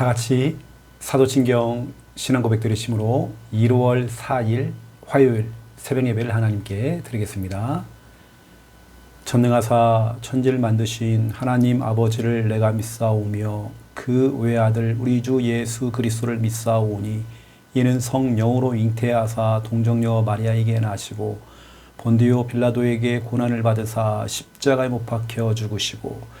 다 같이 사도신경 신앙 고백 드리심으로 1월 4일 화요일 새벽 예배를 하나님께 드리겠습니다. 전능하사 천지를 만드신 하나님 아버지를 내가 믿사오며 그 외아들 우리 주 예수 그리스도를 믿사오니 이는 성령으로 잉태하사 동정녀 마리아에게 나시고 본디오 빌라도에게 고난을 받으사 십자가에 못 박혀 죽으시고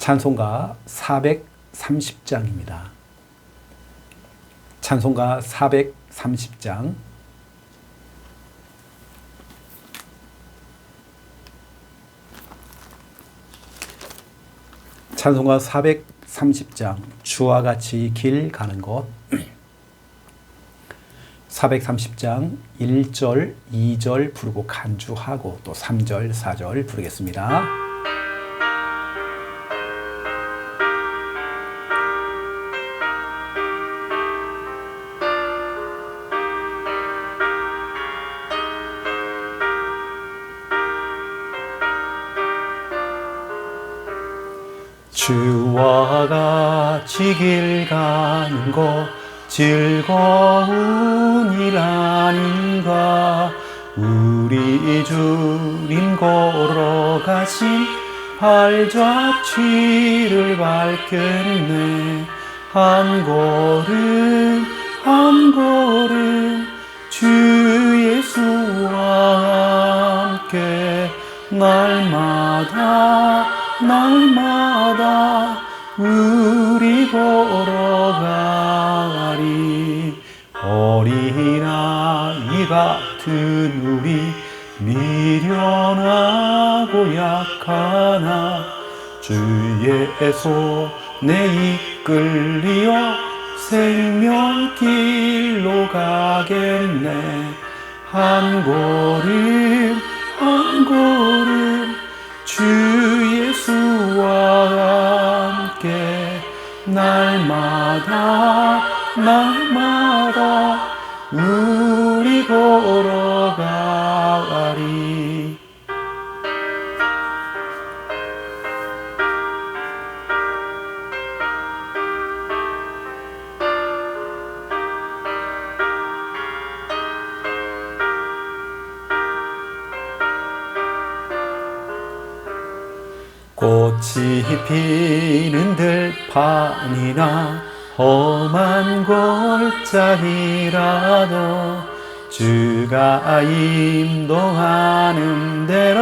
찬송가 430장입니다. 찬송가 430장. 찬송가 430장 주와 같이 길 가는 것 430장 1절, 2절 부르고 간주하고 또 3절, 4절 부르겠습니다. 주와 같이 길 가는 것 즐거운 일 아닌가? 우리 주님 걸어가신 발자취를 밟겠네. 한 걸음 한 걸음 주 예수와 함께 날마다 날마다 우리 걸어가리. 어린아이 같은 우리 미련하고 약하나 주의 손에 이끌리어 생명길로 가겠네. 한 걸음 한 걸음 주 날마다 날마다 우리 걸어가리. 꽃이 피는 들판이나 험한 골짜기라도 주가 인도하는 대로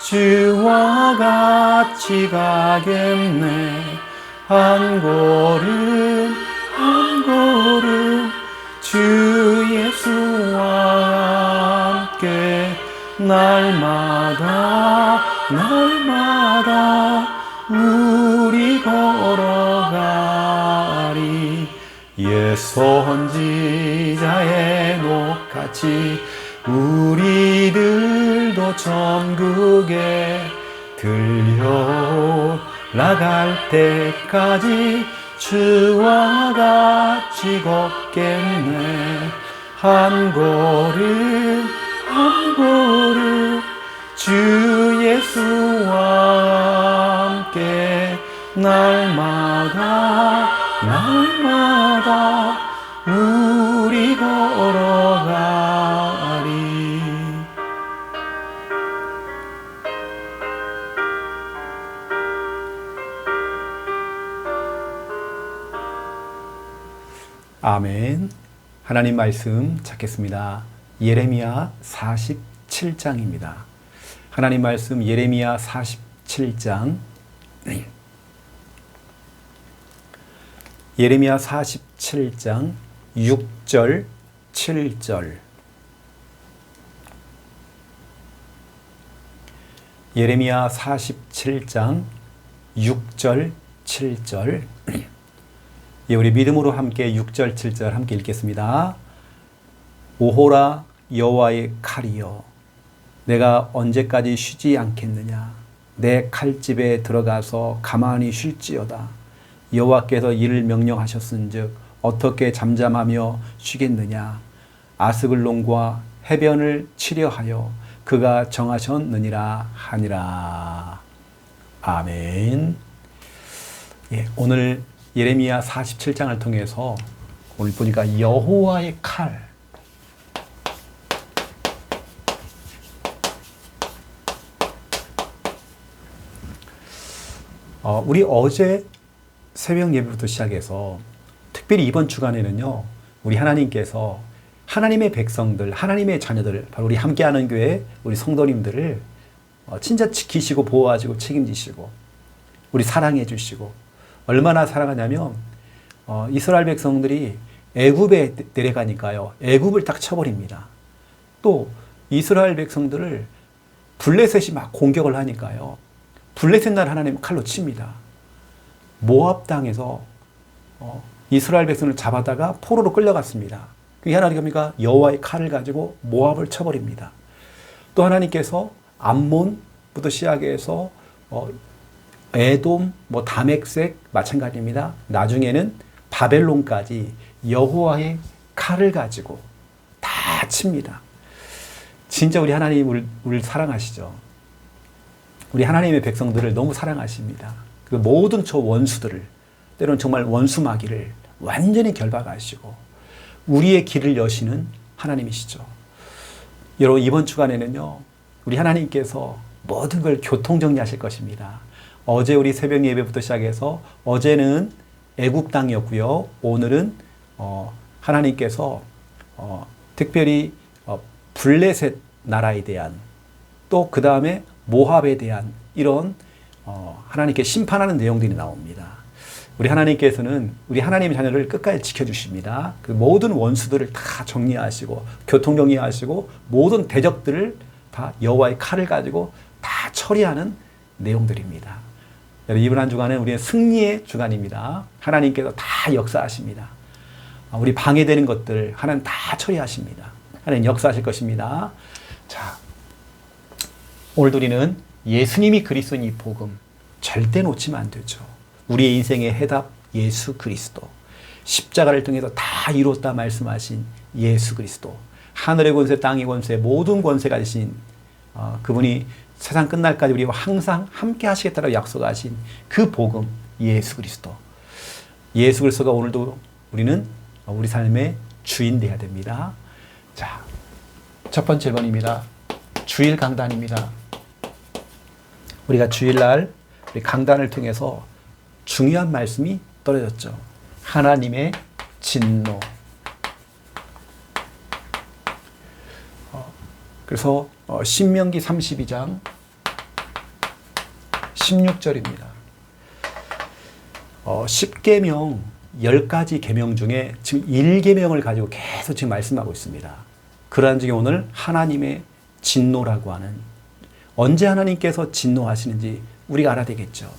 주와 같이 가겠네. 한 걸음 한 걸음 주 예수와 함께 날마다 날마다 옛 선지자의 녹같이 우리들도 천국에 들려 나갈 때까지 주와 같이 걷겠네. 한 걸음 한 걸음 주 예수와 함께 날마다 하나님 말씀 찾겠습니다. 예레미야 47장입니다. 하나님 말씀 예레미야 47장 예레미야 47장 6절 7절 예레미야 47장 6절 7절 예, 우리 믿음으로 함께 6절, 7절 함께 읽겠습니다. 오호라 여호와의 칼이여 내가 언제까지 쉬지 않겠느냐? 내 칼집에 들어가서 가만히 쉴지어다. 여호와께서 이를 명령하셨은즉 어떻게 잠잠하며 쉬겠느냐? 아스글론과 해변을 치려하여 그가 정하셨느니라 하니라. 아멘. 예, 오늘 예레미야 47장을 통해서 오늘 보니까 여호와의 칼. 어, 우리 어제 새벽 예배부터 시작해서 특별히 이번 주간에는요, 우리 하나님께서 하나님의 백성들, 하나님의 자녀들, 바로 우리 함께하는 교회, 우리 성도님들을 어, 진짜 지키시고 보호하시고 책임지시고 우리 사랑해 주시고 얼마나 사랑하냐면 어, 이스라엘 백성들이 애굽에 내려가니까요, 애굽을 딱 쳐버립니다. 또 이스라엘 백성들을 블레셋이 막 공격을 하니까요. 블레셋 날 하나님 칼로 칩니다. 모압 땅에서 어, 이스라엘 백성을 잡아다가 포로로 끌려갔습니다. 그게 하나님 겁니까? 여호와의 칼을 가지고 모압을 쳐버립니다. 또 하나님께서 암몬부터 시작해서 어, 에돔, 뭐 다맥색 마찬가지입니다. 나중에는 바벨론까지 여호와의 칼을 가지고 다 칩니다. 진짜 우리 하나님 우리, 우리를 사랑하시죠. 우리 하나님의 백성들을 너무 사랑하십니다. 그 모든 저 원수들을 때로는 정말 원수마귀를 완전히 결박하시고 우리의 길을 여시는 하나님이시죠. 여러분 이번 주간에는요. 우리 하나님께서 모든 걸 교통 정리하실 것입니다. 어제 우리 새벽 예배부터 시작해서 어제는 애국 땅이었고요. 오늘은 어, 하나님께서 어, 특별히 어, 블레셋 나라에 대한 또 그 다음에 모압에 대한 이런 어, 하나님께 심판하는 내용들이 나옵니다. 우리 하나님께서는 우리 하나님의 자녀를 끝까지 지켜주십니다. 그 모든 원수들을 다 정리하시고 교통 정리하시고 모든 대적들을 다 여호와의 칼을 가지고 다 처리하는 내용들입니다. 이번 한 주간은 우리의 승리의 주간입니다. 하나님께서 다 역사하십니다. 우리 방해되는 것들 하나님 다 처리하십니다. 하나님 역사하실 것입니다. 자, 오늘 우리는 예수님이 그리스도인 이 복음 절대 놓치면 안 되죠. 우리의 인생의 해답 예수 그리스도. 십자가를 통해서 다 이뤘다 말씀하신 예수 그리스도. 하늘의 권세, 땅의 권세, 모든 권세가 되신 어, 그분이 세상 끝날까지 우리와 항상 함께 하시겠다고 약속하신 그 복음 예수 그리스도. 예수 그리스도가 오늘도 우리는 우리 삶의 주인 되어야 됩니다. 자, 첫 번째 번입니다. 주일 강단입니다. 우리가 주일날 우리 강단을 통해서 중요한 말씀이 떨어졌죠. 하나님의 진노. 어, 그래서 어, 신명기 32장 16절입니다. 어, 10계명 10가지 계명 중에 지금 1계명을 가지고 계속 지금 말씀하고 있습니다. 그러한 중에 오늘 하나님의 진노라고 하는 언제 하나님께서 진노하시는지 우리가 알아야 되겠죠.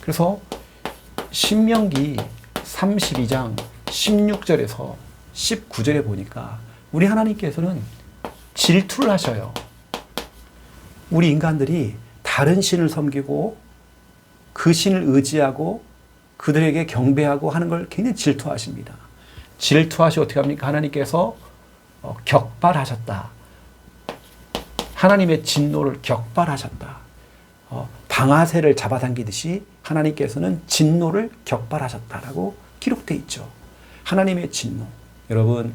그래서 신명기 32장 16절에서 19절에 보니까 우리 하나님께서는 질투를 하셔요. 우리 인간들이 다른 신을 섬기고 그 신을 의지하고 그들에게 경배하고 하는 걸 굉장히 질투하십니다. 질투하시 어떻게 합니까? 하나님께서 어, 격발하셨다. 하나님의 진노를 격발하셨다. 어, 방아쇠를 잡아당기듯이 하나님께서는 진노를 격발하셨다라고 기록되어 있죠. 하나님의 진노. 여러분,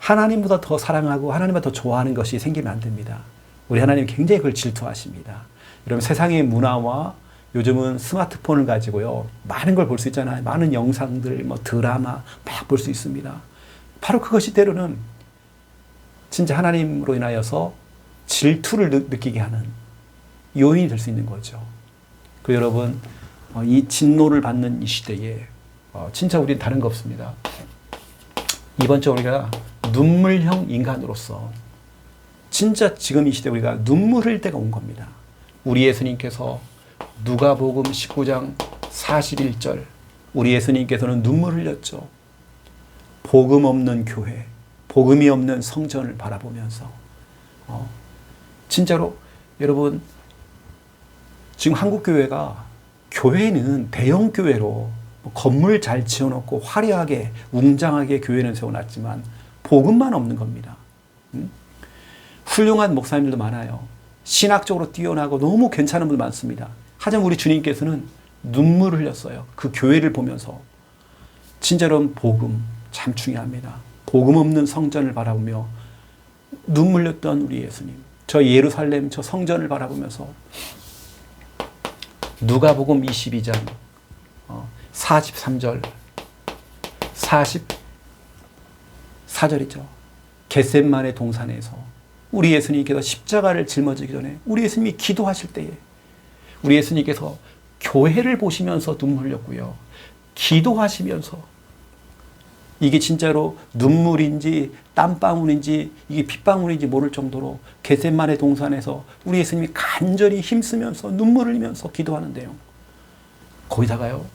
하나님보다 더 사랑하고 하나님보다 더 좋아하는 것이 생기면 안 됩니다. 우리 하나님 굉장히 그걸 질투하십니다. 여러분, 세상의 문화와 요즘은 스마트폰을 가지고요. 많은 걸 볼 수 있잖아요. 많은 영상들, 뭐 드라마 막 볼 수 있습니다. 바로 그것이 때로는 진짜 하나님으로 인하여서 질투를 느끼게 하는 요인이 될 수 있는 거죠. 그 여러분 어, 이 진노를 받는 이 시대에 어, 진짜 우리는 다른 거 없습니다. 이번 주 우리가 눈물형 인간으로서 진짜 지금 이 시대 우리가 눈물 흘 때가 온 겁니다. 우리 예수님께서 누가복음 19장 41절 우리 예수님께서는 눈물 흘렸죠. 복음 없는 교회, 복음이 없는 성전을 바라보면서 어, 진짜로 여러분 지금 한국 교회가 교회는 대형 교회로 뭐 건물 잘 지어놓고 화려하게 웅장하게 교회는 세워놨지만 복음만 없는 겁니다. 음? 훌륭한 목사님들도 많아요. 신학적으로 뛰어나고 너무 괜찮은 분들 많습니다. 하지만 우리 주님께서는 눈물을 흘렸어요. 그 교회를 보면서. 진짜로 복음 참 중요합니다. 복음 없는 성전을 바라보며 눈물 흘렸던 우리 예수님. 저 예루살렘 저 성전을 바라보면서 누가복음 22장 43절 44절이죠. 겟셋만의 동산에서 우리 예수님께서 십자가를 짊어지기 전에 우리 예수님이 기도하실 때에 우리 예수님께서 교회를 보시면서 눈물 흘렸고요. 기도하시면서 이게 진짜로 눈물인지 땀방울인지 이게 핏방울인지 모를 정도로 겟셋만의 동산에서 우리 예수님이 간절히 힘쓰면서 눈물을 흘리면서 기도하는데요. 거기다가요.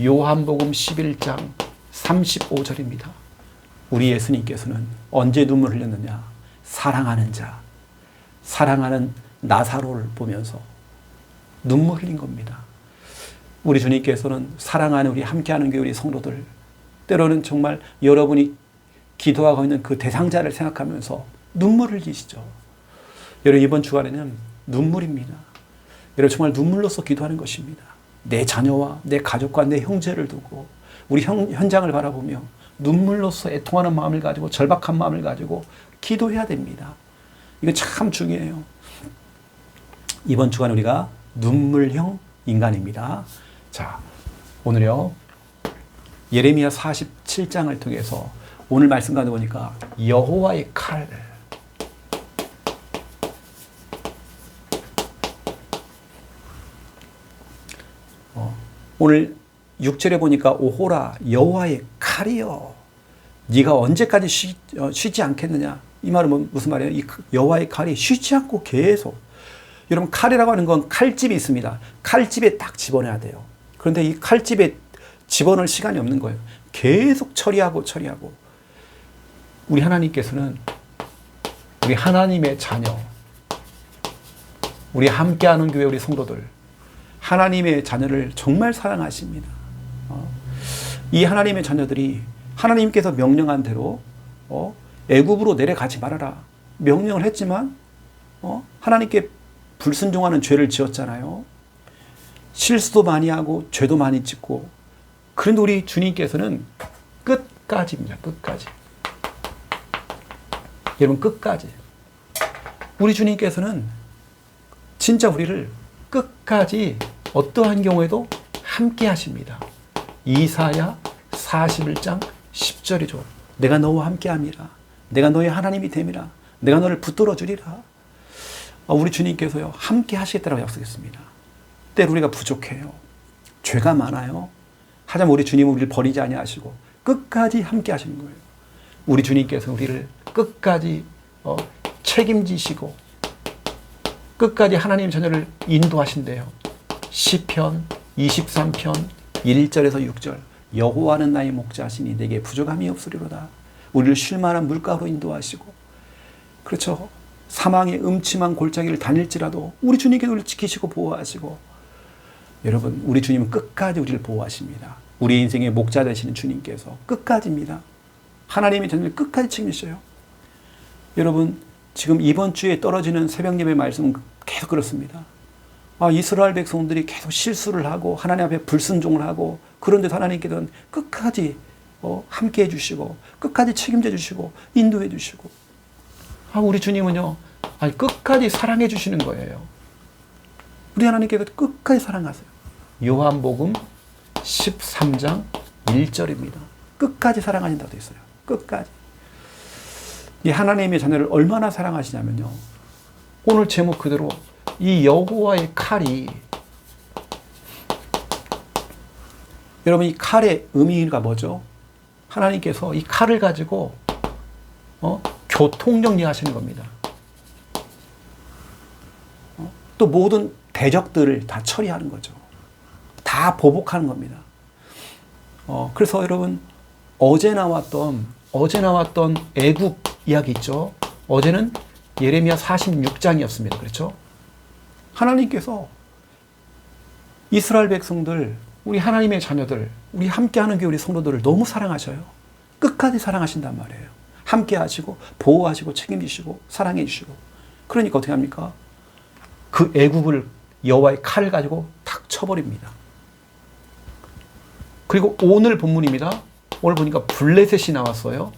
요한복음 11장 35절입니다. 우리 예수님께서는 언제 눈물 흘렸느냐? 사랑하는 자, 사랑하는 나사로를 보면서 눈물 흘린 겁니다. 우리 주님께서는 사랑하는 우리 함께하는 교회 우리 성도들 때로는 정말 여러분이 기도하고 있는 그 대상자를 생각하면서 눈물을 흘리시죠. 여러분 이번 주간에는 눈물입니다. 여러분 정말 눈물로서 기도하는 것입니다. 내 자녀와 내 가족과 내 형제를 두고 우리 형, 현장을 바라보며 눈물로서 애통하는 마음을 가지고 절박한 마음을 가지고 기도해야 됩니다. 이거 참 중요해요. 이번 주간 우리가 눈물형 인간입니다. 자, 오늘요. 예레미야 47장을 통해서 오늘 말씀 가지고 보니까 여호와의 칼 어, 오늘 6절에 보니까 오호라 여호와의 칼이여 네가 언제까지 쉬, 어, 쉬지 않겠느냐 이 말은 뭐, 무슨 말이에요? 이 여호와의 칼이 쉬지 않고 계속 여러분 칼이라고 하는 건 칼집이 있습니다. 칼집에 딱 집어넣어야 돼요. 그런데 이 칼집에 집어넣을 시간이 없는 거예요. 계속 처리하고 처리하고 우리 하나님께서는 우리 하나님의 자녀 우리 함께하는 교회 우리 성도들 하나님의 자녀를 정말 사랑하십니다. 어? 이 하나님의 자녀들이 하나님께서 명령한 대로 어? 애굽으로 내려가지 말아라 명령을 했지만 어? 하나님께 불순종하는 죄를 지었잖아요. 실수도 많이 하고 죄도 많이 짓고 그런데 우리 주님께서는 끝까지입니다. 끝까지. 여러분 끝까지. 우리 주님께서는 진짜 우리를 끝까지 어떠한 경우에도 함께 하십니다. 이사야 41장 10절이죠. 내가 너와 함께 함이라. 내가 너의 하나님이 됨이라. 내가 너를 붙들어 주리라. 아, 우리 주님께서요, 함께 하시겠다고 약속했습니다. 때로 우리가 부족해요. 죄가 많아요. 하지만 우리 주님은 우리를 버리지 아니하시고 끝까지 함께 하시는 거예요. 우리 주님께서 우리를 끝까지 어, 책임지시고 끝까지 하나님 자녀를 인도하신대요. 시편 23편 1절에서 6절 여호와는 나의 목자시니 내게 부족함이 없으리로다. 우리를 쉴만한 물가로 인도하시고 그렇죠. 사망의 음침한 골짜기를 다닐지라도 우리 주님께서 우리를 지키시고 보호하시고 여러분 우리 주님은 끝까지 우리를 보호하십니다. 우리 인생의 목자 되시는 주님께서 끝까지입니다. 하나님의 전을 끝까지 책임져요. 여러분 지금 이번 주에 떨어지는 새벽 예배 말씀은 계속 그렇습니다. 아, 이스라엘 백성들이 계속 실수를 하고 하나님 앞에 불순종을 하고 그런데 하나님께서는 끝까지 어, 함께 해주시고 끝까지 책임져 주시고 인도해 주시고 아, 우리 주님은요 아니, 끝까지 사랑해 주시는 거예요. 우리 하나님께서 끝까지 사랑하세요. 요한복음 13장 1절입니다. 끝까지 사랑하신다고 되어 있어요. 끝까지. 이 하나님의 자녀를 얼마나 사랑하시냐면요. 오늘 제목 그대로 이 여호와의 칼이 여러분 이 칼의 의미가 뭐죠? 하나님께서 이 칼을 가지고 어? 교통 정리 하시는 겁니다. 어? 또 모든 대적들을 다 처리하는 거죠. 다 보복하는 겁니다. 어, 그래서 여러분 어제 나왔던 어제 나왔던 애굽 이야기 있죠. 어제는 예레미야 46장이었습니다. 그렇죠? 하나님께서 이스라엘 백성들, 우리 하나님의 자녀들, 우리 함께하는 교회 우리 성도들을 너무 사랑하셔요. 끝까지 사랑하신단 말이에요. 함께하시고 보호하시고 책임지시고 사랑해 주시고. 그러니까 어떻게 합니까? 그 애국을 여호와의 칼을 가지고 탁 쳐버립니다. 그리고 오늘 본문입니다. 오늘 보니까 블레셋이 나왔어요.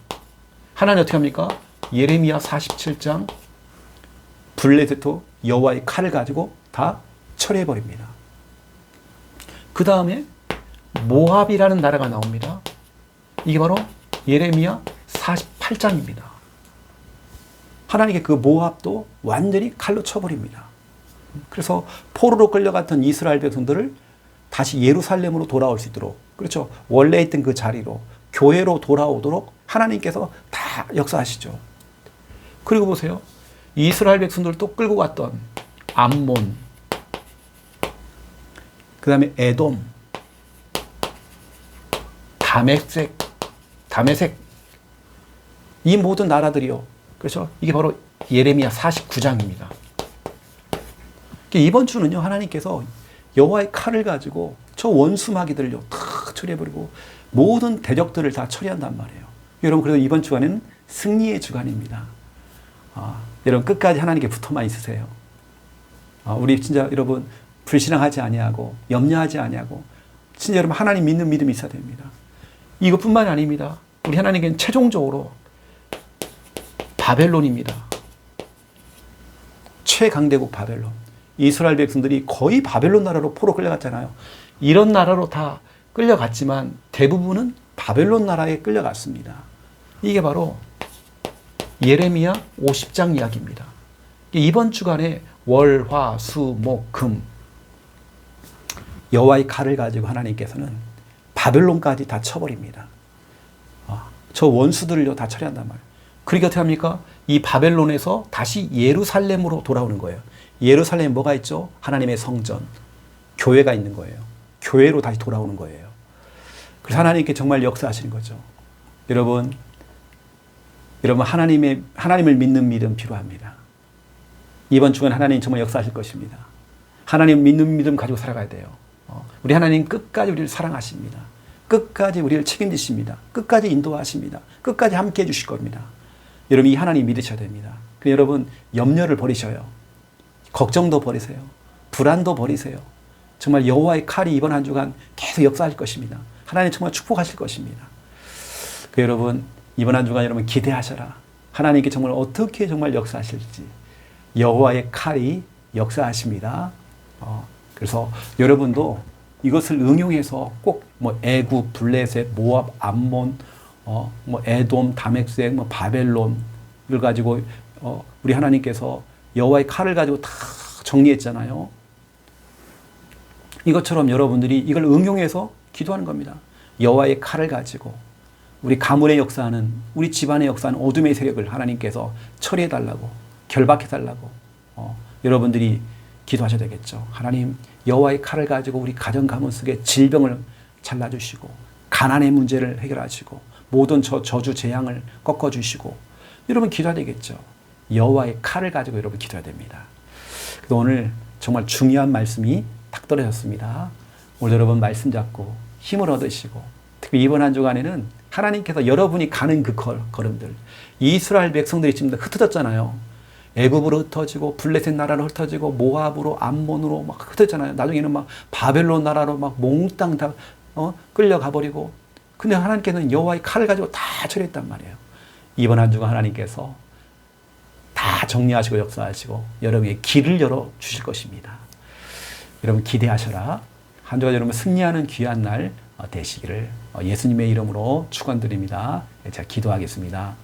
하나님 어떻게 합니까? 예레미야 47장 블레셋도 여호와의 칼을 가지고 다 처리해 버립니다. 그 다음에 모압이라는 나라가 나옵니다. 이게 바로 예레미야 48장입니다. 하나님께 그 모압도 완전히 칼로 쳐버립니다. 그래서 포로로 끌려갔던 이스라엘 백성들을 다시 예루살렘으로 돌아올 수 있도록 그렇죠. 원래 있던 그 자리로 교회로 돌아오도록 하나님께서 다 역사하시죠. 그리고 보세요. 이스라엘 백성들을 또 끌고 갔던 암몬, 그 다음에 에돔, 다메색, 다메색, 이 모든 나라들이요. 그렇죠? 이게 바로 예레미야 49장입니다. 이번 주는요, 하나님께서 여호와의 칼을 가지고 저 원수 마귀들을요, 다 처리해버리고 모든 대적들을 다 처리한단 말이에요. 여러분, 그래도 이번 주간은 승리의 주간입니다. 아, 여러분, 끝까지 하나님께 붙어만 있으세요. 아, 우리 진짜 여러분, 불신앙하지 아니하고 염려하지 아니하고 진짜 여러분 하나님 믿는 믿음이 있어야 됩니다. 이것뿐만이 아닙니다. 우리 하나님께는 최종적으로 바벨론입니다. 최강대국 바벨론. 이스라엘 백성들이 거의 바벨론 나라로 포로 끌려갔잖아요. 이런 나라로 다 끌려갔지만 대부분은 바벨론 나라에 끌려갔습니다. 이게 바로 예레미야 50장 이야기입니다. 이번 주간에 월, 화, 수, 목, 금 여호와의 칼을 가지고 하나님께서는 바벨론까지 다 쳐버립니다. 아, 저 원수들을요 다 처리한단 말이에요. 그러니까 어떻게 합니까? 이 바벨론에서 다시 예루살렘으로 돌아오는 거예요. 예루살렘에 뭐가 있죠? 하나님의 성전, 교회가 있는 거예요. 교회로 다시 돌아오는 거예요. 그래서 하나님께 정말 역사하시는 거죠. 여러분, 여러분 하나님의 하나님을 믿는 믿음 필요합니다. 이번 주간 하나님 정말 역사하실 것입니다. 하나님 믿는 믿음 가지고 살아가야 돼요. 어, 우리 하나님 끝까지 우리를 사랑하십니다. 끝까지 우리를 책임지십니다. 끝까지 인도하십니다. 끝까지 함께 해 주실 겁니다. 여러분 이 하나님 믿으셔야 됩니다. 여러분 염려를 버리셔요. 걱정도 버리세요. 불안도 버리세요. 정말 여호와의 칼이 이번 한 주간 계속 역사할 것입니다. 하나님 정말 축복하실 것입니다. 그 여러분 이번 한 주간 여러분 기대하셔라. 하나님께 정말 어떻게 정말 역사하실지 여호와의 칼이 역사하십니다. 어, 그래서 여러분도 이것을 응용해서 꼭 뭐 애굽, 블레셋, 모압, 암몬, 어, 뭐 에돔, 다멕색, 뭐 바벨론을 가지고 어, 우리 하나님께서 여호와의 칼을 가지고 다 정리했잖아요. 이것처럼 여러분들이 이걸 응용해서 기도하는 겁니다. 여호와의 칼을 가지고 우리 가문의 역사는 우리 집안의 역사는 어둠의 세력을 하나님께서 처리해 달라고 결박해 달라고 어, 여러분들이 기도하셔야 되겠죠. 하나님 여호와의 칼을 가지고 우리 가정 가문 속에 질병을 잘라주시고 가난의 문제를 해결하시고 모든 저 저주 재앙을 꺾어주시고 여러분 기도해야 되겠죠. 여호와의 칼을 가지고 여러분 기도해야 됩니다. 그래서 오늘 정말 중요한 말씀이 탁 떨어졌습니다. 오늘 여러분 말씀 잡고 힘을 얻으시고 특히 이번 한 주간에는 하나님께서 여러분이 가는 그 걸음들 이스라엘 백성들이 지금 흩어졌잖아요. 애굽으로 흩어지고 블레셋 나라로 흩어지고 모압으로 암몬으로 막 흩어졌잖아요. 나중에는 막 바벨론 나라로 막 몽땅 다 어? 끌려가 버리고 근데 하나님께서는 여호와의 칼을 가지고 다 처리했단 말이에요. 이번 한 주간 하나님께서 다 정리하시고 역사하시고 여러분의 길을 열어 주실 것입니다. 여러분 기대하셔라. 한 주간 여러분 승리하는 귀한 날 어, 되시기를 어, 예수님의 이름으로 축원드립니다. 제가 기도하겠습니다.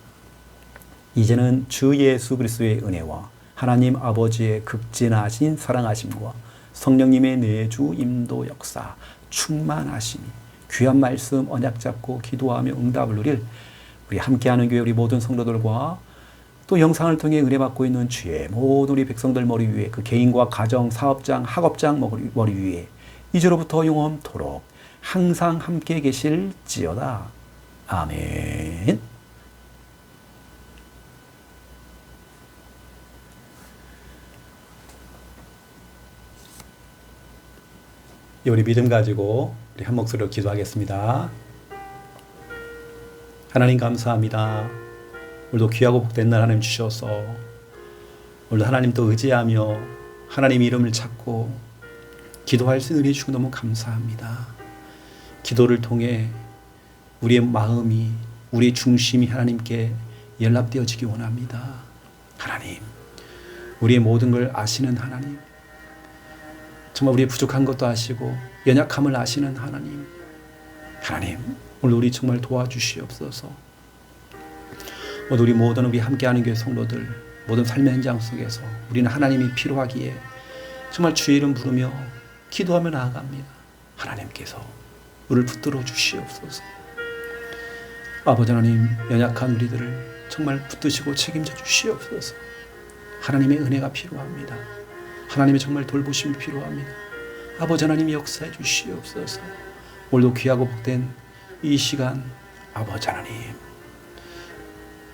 이제는 주 예수 그리스도의 은혜와 하나님 아버지의 극진하신 사랑하심과 성령님의 내주 임도 역사 충만하심이 귀한 말씀 언약 잡고 기도하며 응답을 누릴 우리 함께하는 교회 우리 모든 성도들과 또 영상을 통해 은혜 받고 있는 주의 모든 우리 백성들 머리 위에 그 개인과 가정, 사업장, 학업장 머리 위에 이제로부터 영원토록 항상 함께 계실지어다. 아멘. 우리 믿음 가지고 우리 한 목소리로 기도하겠습니다. 하나님 감사합니다. 오늘도 귀하고 복된 날 하나님 주셔서 오늘도 하나님 또 의지하며 하나님 이름을 찾고 기도할 수 있는 은혜 주고 너무 감사합니다. 기도를 통해 우리의 마음이 우리의 중심이 하나님께 연락되어지기 원합니다. 하나님, 우리의 모든 걸 아시는 하나님, 정말 우리의 부족한 것도 아시고 연약함을 아시는 하나님. 하나님, 오늘 우리 정말 도와주시옵소서. 오늘 우리 모든 우리 함께하는 교회 성도들 모든 삶의 현장 속에서 우리는 하나님이 필요하기에 정말 주의 이름 부르며 기도하며 나아갑니다. 하나님께서 우리를 붙들어 주시옵소서. 아버지 하나님 연약한 우리들을 정말 붙드시고 책임져 주시옵소서. 하나님의 은혜가 필요합니다. 하나님의 정말 돌보심이 필요합니다. 아버지 하나님 역사해 주시옵소서. 오늘도 귀하고 복된 이 시간 아버지 하나님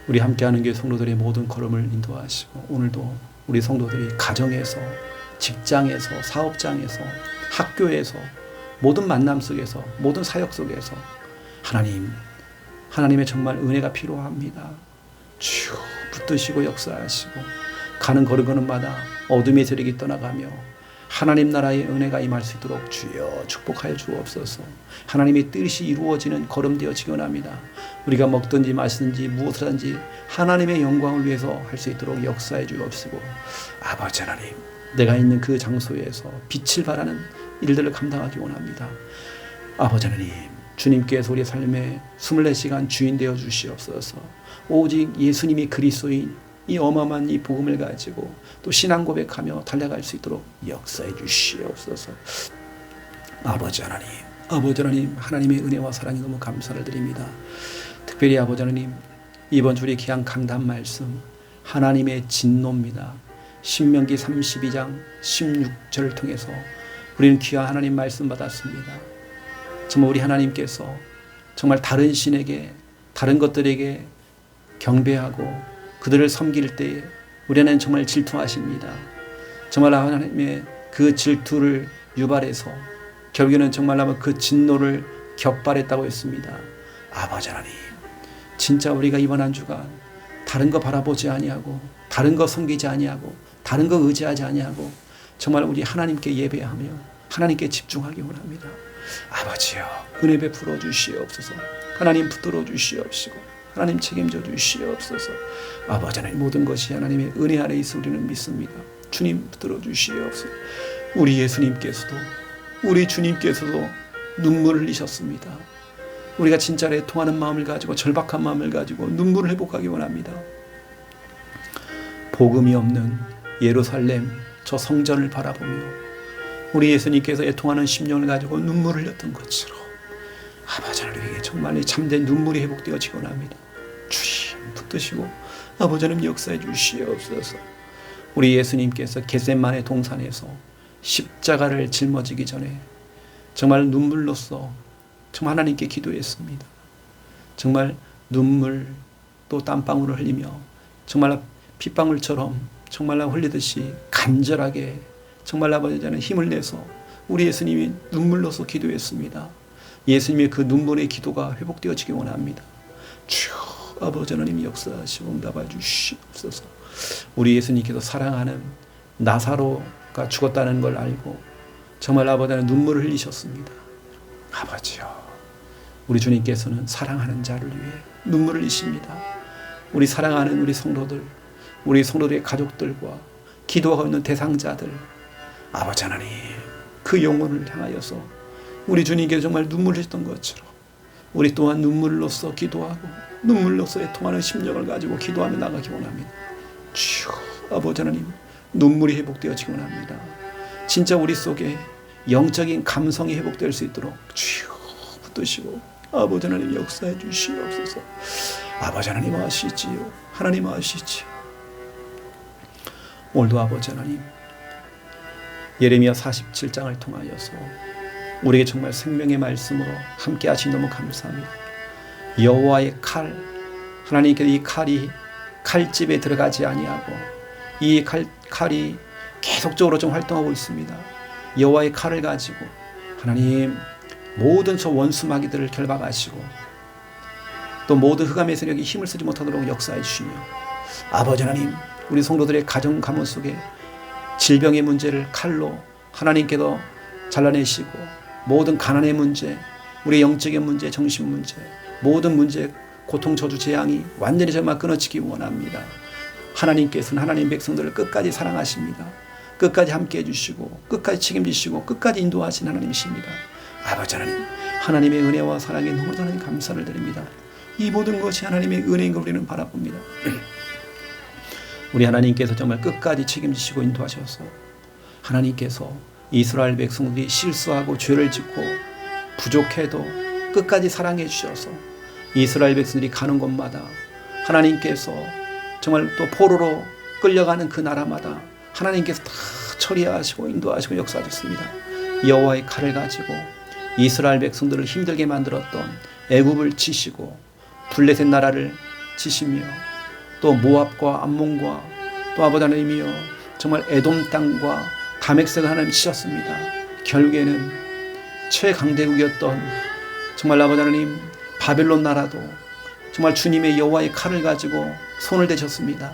우리 함께하는 교회 성도들의 모든 걸음을 인도하시고 오늘도 우리 성도들이 가정에서 직장에서 사업장에서 학교에서 모든 만남 속에서 모든 사역 속에서 하나님 하나님의 정말 은혜가 필요합니다. 주 붙드시고 역사하시고 가는 걸음걸음마다 어둠의 세력이 떠나가며 하나님 나라의 은혜가 임할 수 있도록 주여 축복하여 주옵소서. 하나님의 뜻이 이루어지는 걸음 되어지기 원합니다. 우리가 먹든지 마시든지 무엇을 하든지 하나님의 영광을 위해서 할 수 있도록 역사해 주옵시고 아버지 하나님 내가 있는 그 장소에서 빛을 발하는 일들을 감당하기 원합니다. 아버지 하나님 주님께서 우리 삶의 24시간 주인 되어 주시옵소서. 오직 예수님이 그리스도인 이 어마어마한 이 복음을 가지고 또 신앙 고백하며 달려갈 수 있도록 역사해 주시옵소서. 아버지 하나님, 아버지 하나님, 하나님의 은혜와 사랑이 너무 감사를 드립니다. 특별히 아버지 하나님, 이번 주리 귀한 강단 말씀, 하나님의 진노입니다. 신명기 32장 16절을 통해서 우리는 귀한 하나님 말씀 받았습니다. 정말 우리 하나님께서 정말 다른 신에게, 다른 것들에게 경배하고 그들을 섬길 때에 우리는 정말 질투하십니다. 정말 하나님의 그 질투를 유발해서 결국에는 정말 그 진노를 격발했다고 했습니다. 아버지 하나님, 진짜 우리가 이번 한 주간 다른 거 바라보지 아니하고 다른 거 섬기지 아니하고 다른 거 의지하지 아니하고 정말 우리 하나님께 예배하며 하나님께 집중하기 원합니다. 아버지여 은혜 베풀어 주시옵소서. 하나님 붙들어 주시옵시고 하나님 책임져 주시옵소서. 아버지 하나님 모든 것이 하나님의 은혜 아래 있어 우리는 믿습니다. 주님 들어 주시옵소서. 우리 예수님께서도 우리 주님께서도 눈물을 흘리셨습니다. 우리가 진짜 애통하는 마음을 가지고 절박한 마음을 가지고 눈물을 회복하기 원합니다. 복음이 없는 예루살렘 저 성전을 바라보며 우리 예수님께서 애통하는 심령을 가지고 눈물을 흘렸던 것처럼 아버지 하나님에게 정말 참된 눈물이 회복되어지기 원합니다. 주님 붙드시고 아버지 하나님 역사해 주시옵소서. 우리 예수님께서 겟셋만의 동산에서 십자가를 짊어지기 전에 정말 눈물로써 정말 하나님께 기도했습니다. 정말 눈물 또 땀방울을 흘리며 정말 핏방울처럼 정말 흘리듯이 간절하게 정말 아버지는 힘을 내서 우리 예수님이 눈물로서 기도했습니다. 예수님의 그 눈물의 기도가 회복되어지기 원합니다. 주 아버지 하나님 역사하시고 응답해 주시옵소서. 우리 예수님께서 사랑하는 나사로가 죽었다는 걸 알고 정말 아버지는 눈물을 흘리셨습니다. 아버지요. 우리 주님께서는 사랑하는 자를 위해 눈물을 흘리십니다. 우리 사랑하는 우리 성도들, 우리 성도들의 가족들과 기도하고 있는 대상자들, 아버지 하나님, 그 영혼을 향하여서 우리 주님께 정말 눈물 흘렸던 것처럼 우리 또한 눈물로써 기도하고 눈물로서의 통하는 심령을 가지고 기도하며 나가기 원합니다. 주 아버지 하나님 눈물이 회복되어지기 원합니다. 진짜 우리 속에 영적인 감성이 회복될 수 있도록 주 붙드시고 아버지 하나님 역사해 주시옵소서. 아버지 하나님 아시지요. 하나님 아시지요. 오늘도 아버지 하나님 예레미야 47장을 통하여서 우리에게 정말 생명의 말씀으로 함께 하시 너무 감사합니다. 여호와의 칼 하나님께서 이 칼이 칼집에 들어가지 아니하고 이 칼, 칼이 계속적으로 좀 활동하고 있습니다. 여호와의 칼을 가지고 하나님 모든 저 원수 마귀들을 결박하시고 또 모든 흑암의 세력이 힘을 쓰지 못하도록 역사해 주시며 아버지 하나님 우리 성도들의 가정 가문 속에 질병의 문제를 칼로 하나님께서 잘라내시고 모든 가난의 문제 우리 영적인 문제 정신 문제 모든 문제 고통 저주 재앙이 완전히 정말 끊어지기 원합니다. 하나님께서는 하나님 백성들을 끝까지 사랑하십니다. 끝까지 함께 해주시고 끝까지 책임지시고 끝까지 인도하신 하나님이십니다. 아버지 하나님 하나님의 은혜와 사랑에 너무 하나님 감사를 드립니다. 이 모든 것이 하나님의 은혜인 걸 우리는 바라봅니다. 우리 하나님께서 정말 끝까지 책임지시고 인도하셔서 하나님께서 이스라엘 백성들이 실수하고 죄를 짓고 부족해도 끝까지 사랑해 주셔서 이스라엘 백성들이 가는 곳마다 하나님께서 정말 또 포로로 끌려가는 그 나라마다 하나님께서 다 처리하시고 인도하시고 역사하셨습니다. 여호와의 칼을 가지고 이스라엘 백성들을 힘들게 만들었던 애굽을 치시고 블레셋 나라를 치시며 또 모압과 암몬과 또 아버지 하나님이여 정말 에돔 땅과 다맥색을 하나님 치셨습니다. 결국에는 최강대국이었던 정말 아버지 하나님 바벨론 나라도 정말 주님의 여호와의 칼을 가지고 손을 대셨습니다.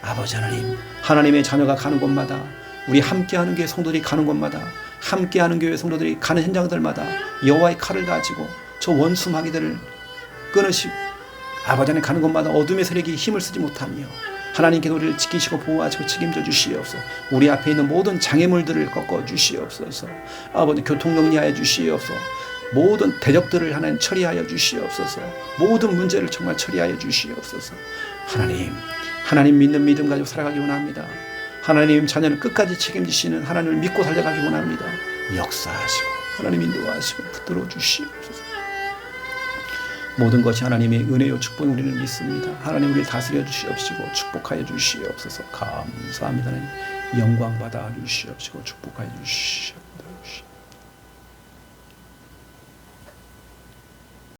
아버지 하나님, 하나님의 자녀가 가는 곳마다 우리 함께하는 교회 성도들이 가는 곳마다 함께하는 교회 성도들이 가는 현장들마다 여호와의 칼을 가지고 저 원수 마귀들을 끊으시고 아버지 하나님 가는 곳마다 어둠의 세력이 힘을 쓰지 못하며 하나님께 우리를 지키시고 보호하시고 책임져 주시옵소서. 우리 앞에 있는 모든 장애물들을 꺾어 주시옵소서. 아버지 교통 정리하여 주시옵소서. 모든 대적들을 하나님 처리하여 주시옵소서. 모든 문제를 정말 처리하여 주시옵소서. 하나님, 하나님 믿는 믿음 가지고 살아가기 원합니다. 하나님 자녀를 끝까지 책임지시는 하나님을 믿고 살아가기 원합니다. 역사하시고 하나님 인도하시고 붙들어 주시옵소서. 모든 것이 하나님의 은혜요 축복이 우리를 믿습니다. 하나님 우리를 다스려 주시옵시고 축복하여 주시옵소서. 감사합니다. 하나님 영광 받아 주시옵시고 축복하여 주시옵소서.